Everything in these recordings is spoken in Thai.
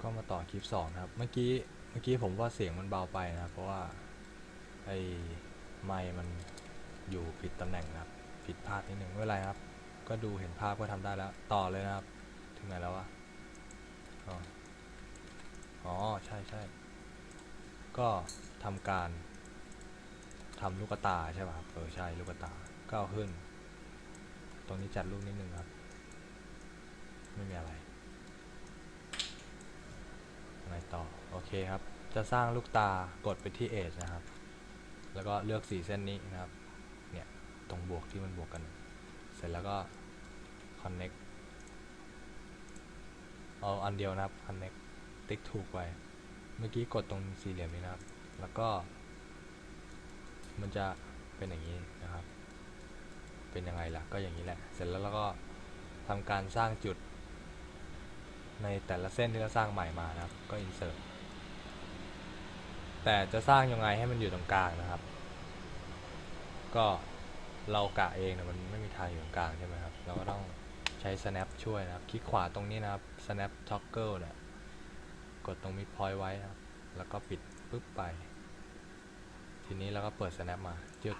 ก็มาต่อคลิปสองนะครับ เมื่อกี้ เมื่อกี้ผมว่าเสียงมันเบาไปนะ เพราะว่าไอ้ไมค์มันอยู่ผิดตำแหน่งนะครับ ผิดพลาดนิดหนึ่งไม่เป็นไรครับ ก็ดูเห็นภาพก็ทำได้แล้ว ต่อเลยนะครับ ถึงไหนแล้ววะ อ๋อ ใช่ใช่ ก็ทำการทำลูกตาใช่ป่ะครับ เออใช่ลูกตาก็เอาขึ้น ตรงนี้จัดรูปนิดนึงครับ ไม่มีอะไร อะไร ต่อ โอเคครับ จะสร้างลูกตากดไปที่ Edge นะครับ แล้วก็เลือกสีเส้นนี้นะครับ เนี่ย ตรงบวกที่มันบวกกัน เสร็จแล้วก็ connect เอาอันเดียวนะครับ connect ติ๊กถูกไป เมื่อกี้กดตรงสี่เหลี่ยมนี้นะครับ แล้วก็ มันจะเป็นอย่างนี้นะครับ เป็นยังไงล่ะ ก็อย่างนี้แหละ เสร็จแล้วเราก็ทำการสร้างจุด ในแต่ละเส้นที่เราสร้างใหม่มานะครับ ก็ insert แต่จะสร้างยังไงให้มันอยู่ตรงกลางนะครับ ก็เรากะเองนะมันไม่มีทางอยู่ตรงกลางใช่ไหมครับ เราก็ต้องใช้ snap ช่วยนะครับ คลิกขวาตรงนี้นะครับ snap toggle เนี่ย กดตรง mid point ไว้ครับ แล้วก็ปิดปึ๊บไป ทีนี้เราก็เปิด snap มาจึก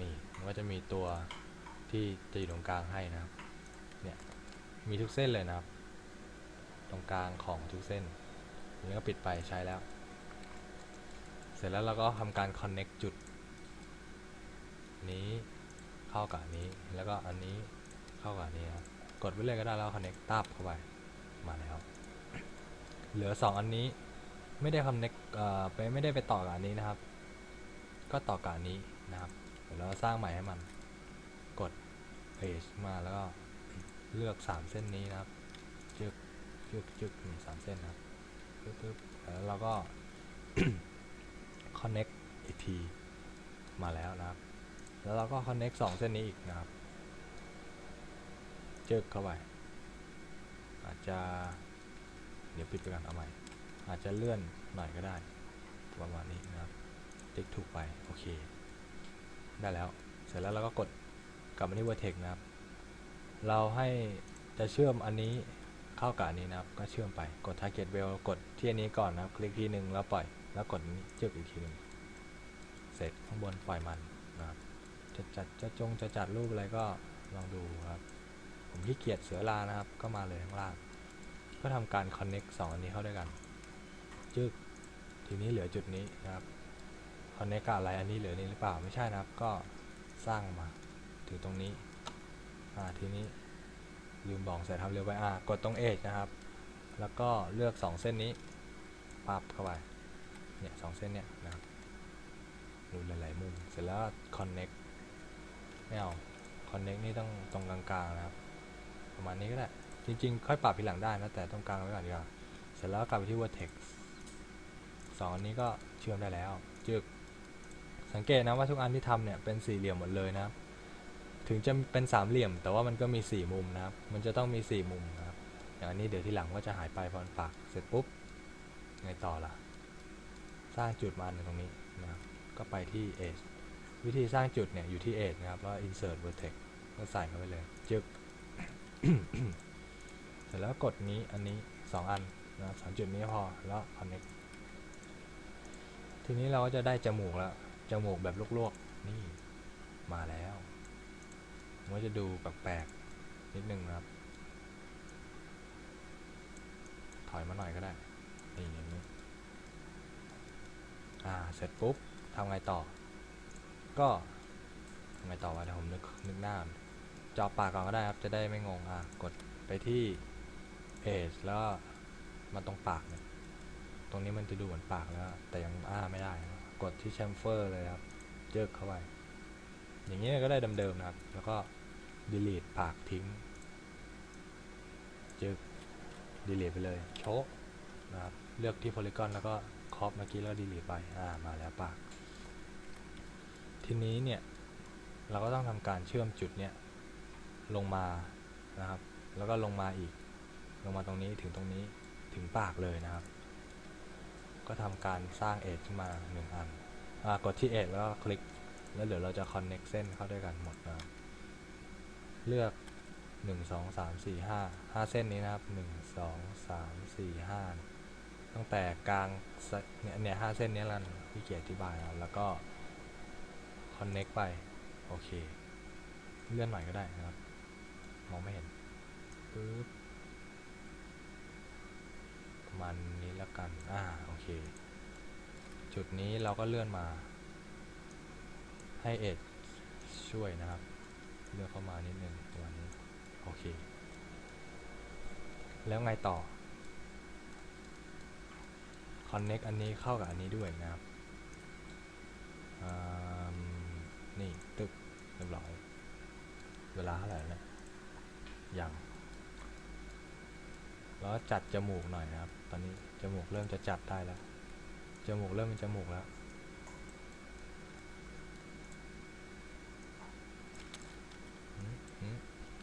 นี่มันก็จะมีตัวที่จะอยู่ตรงกลางให้นะครับ เนี่ย มีทุกเส้นเลยนะครับ ตรงกลางของทุกเส้นนี้ก็ปิดไปใช้แล้ว เสร็จแล้วเราก็ทำการ connect จุด นี้เข้ากับนี้แล้วก็อันนี้เข้ากับนี้ครับกดไว้เลยก็ได้แล้ว connect ตับเข้าไปมาแล้ว เหลือ 2 อันนี้ไม่ได้ connect เอ่อไปไม่ได้ไปต่อกับอันนี้นะครับ ก็ต่อกับอันนี้นะครับเดี๋ยวเราสร้างใหม่ให้มันกด page มาแล้วก็เลือก 3 เส้นนี้นะครับ จึกจึกสามเส้นนะปึ๊บปึ๊บแล้วเราก็ connect อีกทีมาแล้วนะครับ แล้วเราก็ connect สองเส้นนี้อีกนะครับ จึกเข้าไป อาจจะ เดี๋ยวปิดไปก่อนเอาใหม่ อาจจะเลื่อนหน่อยก็ได้ ประมาณนี้นะครับ ติ๊กถูกไป โอเค ได้แล้ว เสร็จแล้วเราก็กดกลับมาที่ vertex นะครับ เราให้จะเชื่อมอันนี้ เข้ากับอันนี้นะครับก็เชื่อมไปกด target well กดที่อันนี้ก่อนนะครับ คลิกทีหนึ่งแล้วปล่อย แล้วกดนี้จึกอีกทีหนึ่งเสร็จข้างบนปล่อยมันนะครับจะจัดจะจงจะจัดรูปอะไรก็ลองดูครับ ผมขี้เกียจเสือลานะครับ ก็มาเลยข้างล่าง ก็ทำการ connect สองอันนี้เข้าด้วยกันจึกทีนี้เหลือจุดนี้นะครับ connect กับอะไรอันนี้เหลือนี้หรือเปล่าไม่ใช่นะครับ ก็สร้างมาถึงตรงนี้อ่าทีนี้ ลืมบอกใส่ทำเร็วไปอ่ากดตรง edge นะครับ แล้วก็เลือก 2 เส้นนี้ปับเข้าไปเนี่ยสองเส้นเนี่ยนะครับดูหลายๆมุมเสร็จแล้ว connect ไม่เอา connect นี่ต้องตรงกลางๆนะครับ ประมาณนี้ก็ได้จริงๆ ค่อยปรับทีหลังได้นะ แต่ตรงกลางไว้ก่อนดีกว่าเสร็จแล้วกลับไปที่ vertex สองอันนี้ก็เชื่อมได้แล้วจึกสังเกตนะว่าทุกอันที่ทำเนี่ยเป็นสี่เหลี่ยมหมดเลยนะครับ ถึงจะเป็นสามเหลี่ยม แต่ว่ามันก็มีสี่มุมนะครับ มันจะต้องมีสี่มุมนะครับ อย่างอันนี้เดี๋ยวทีหลังก็จะหายไปพอมันปักเสร็จปุ๊บไงต่อล่ะ สร้างจุดมาอันหนึ่งตรงนี้นะครับ ก็ไปที่ edge วิธีสร้างจุดเนี่ยอยู่ที่ edge นะครับ แล้ว insert vertex ก็ใส่เข้าไปเลยจึกเสร็จแล้วกดนี้อันนี้สองอันนะครับสามจุดนี้พอ แล้ว connect ทีนี้เราก็จะได้จมูกแล้ว จมูกแบบลวกๆ นี่ มาแล้ว มันก็จะดูแปลกๆนิดนึงนะครับ ถอยมาหน่อยก็ได้นี่อย่างนี้อ่าเสร็จปุ๊บทำไงต่อ ก็ทำไงต่อวะเดี๋ยวผมนึกนึกหน้าก่อปากก่อนก็ได้ครับ จะได้ไม่งงอะกดไปที่ Edge แล้วมาตรงปากเนี่ยตรงนี้มันจะดูเหมือนปากแล้ว แต่ยังอ้าไม่ได้ กดที่แชมเฟอร์เลยครับเจิกเข้าไป อย่างนี้ก็ได้เดิมๆนะครับ แล้วก็ delete ปากทิ้งจึก delete ไปเลยโชะนะครับเลือกที่ polygon แล้วก็ครอปเมื่อกี้แล้ว delete ไปอ่ามาแล้วปาก ทีนี้เนี่ยเราก็ต้องทำการเชื่อมจุดเนี่ยลงมานะครับ แล้วก็ลงมาอีก ลงมาตรงนี้ถึงตรงนี้ถึงปากเลยนะครับ ก็ทำการสร้าง edge ขึ้นมาหนึ่งอันอ่ากดที่ edge แล้วก็คลิก แล้วเดี๋ยวเราจะ connect เส้นเข้าด้วยกันหมดนะครับ เลือกหนึ่งสองสามสี่ห้าห้าเส้นนี้นะครับหนึ่งสองสามสี่ห้าตั้งแต่กลางเนี่ยเนี่ยห้าเส้นนี้ล้วพี่เกียรติอธิบายนะครับแล้วก็ connect ไป โอเค เลื่อนหน่อยก็ได้นะครับ มองไม่เห็นปึ๊บประมาณนี้แล้วกัน อ่า โอเค จุดนี้เราก็เลื่อนมา ให้เอ็ดช่วยนะครับ เลือนเข้ามานิดนึงตัวนี้โอเค แล้วไงต่อ connect อันนี้เข้ากับอันนี้ด้วยนะครับนี่ตึกเรียบร้อย เวลาเท่าไหร่แล้วเนี่ยยังแล้วจัดจมูกหน่อยนะครับ ตอนนี้จมูกเริ่มจะจัดได้แล้ว จมูกเริ่มเป็นจมูกแล้ว อืมอืม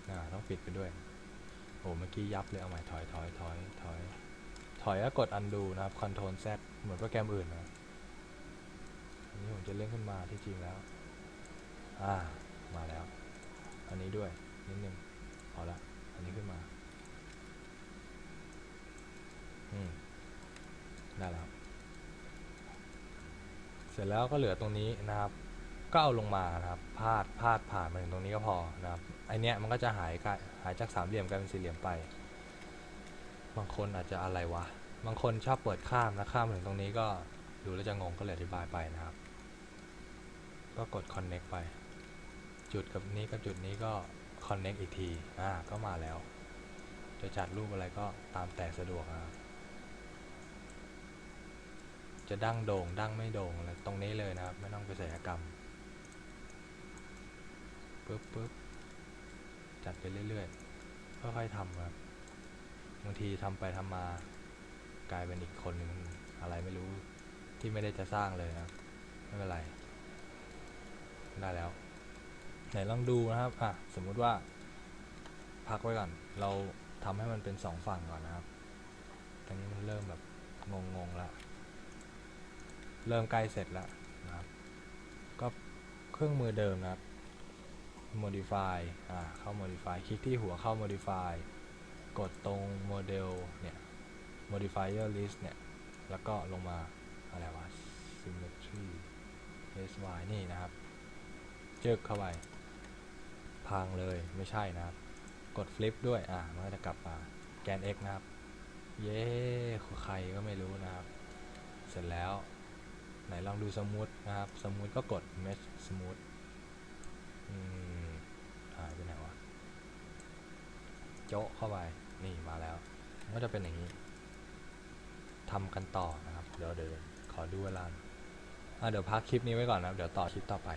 อ่า ต้องปิดไปด้วย โอ้เมื่อกี้ยับเลย เอาใหม่ถอยถอยถอยถอยถอยแล้วกด undo นะครับ control Z เหมือนโปรแกรมอื่นนะอันนี้ผมจะเลื่อนขึ้นมาที่จริงแล้ว อ่า มาแล้ว อันนี้ด้วย นิดนึงพอละ อันนี้ขึ้นมา อืม ได้แล้ว เสร็จแล้วก็เหลือตรงนี้นะครับ ก็เอาลงมานะครับพาดพาดผ่านมาถึงตรงนี้ก็พอนะครับไอเนี้ยมันก็จะหายกหายจากสามเหลี่ยมกลายเป็นสี่เหลี่ยมไป บางคนอาจจะอะไรวะ บางคนชอบเปิดข้ามนะข้ามมาถึงตรงนี้ก็ดูแล้วจะงงก็เลยอธิบายไปนะครับ ก็กด connect ไป จุดกับนี้กับจุดนี้ก็ connect อีกทีอ่าก็มาแล้ว จะจัดรูปอะไรก็ตามแต่สะดวกนะครับจะดั้งโด่งดั้งไม่โด่งอะไรตรงนี้เลยนะครับ ไม่ต้องไปศัลยกรรม ปึ๊บปึ๊บจัดไปเรื่อยๆค่อยๆทำครับบางทีทำไปทำมากลายเป็นอีกคนหนึ่งอะไรไม่รู้ที่ไม่ได้จะสร้างเลยนะไม่เป็นไร ได้แล้ว ไหนลองดูนะครับอะสมมุติว่า พักไว้ก่อน เราทำให้มันเป็นสองฝั่งก่อนนะครับตอนนี้มันเริ่มแบบงงๆแล้วเริ่มใกล้เสร็จแล้วนะครับ ก็เครื่องมือเดิมนะครับ modify อ่าเข้า modify คลิกที่หัวเข้า modify กดตรงโมเดลเนี่ย modifier list เนี่ย แล้วก็ลงมา อะไรวะ symmetry sy นี่นะครับ เจึกเข้าไปพังเลยไม่ใช่นะครับ กด flip ด้วย อ่ามันก็จะกลับมาแกน x นะครับ เย้ใครก็ไม่รู้นะครับ เสร็จแล้ว ไหนลองดูสมูทนะครับ สมูทก็กด mesh smooth อืม หายไปไหนวะโจ๊ะเข้าไปนี่มาแล้วมันก็จะเป็นอย่างนี้ทำกันต่อนะครับ เดี๋ยวเดี๋ยวขอดูเวลาเดี๋ยวพักคลิปนี้ไว้ก่อนนะครับ เดี๋ยวต่อคลิปต่อไป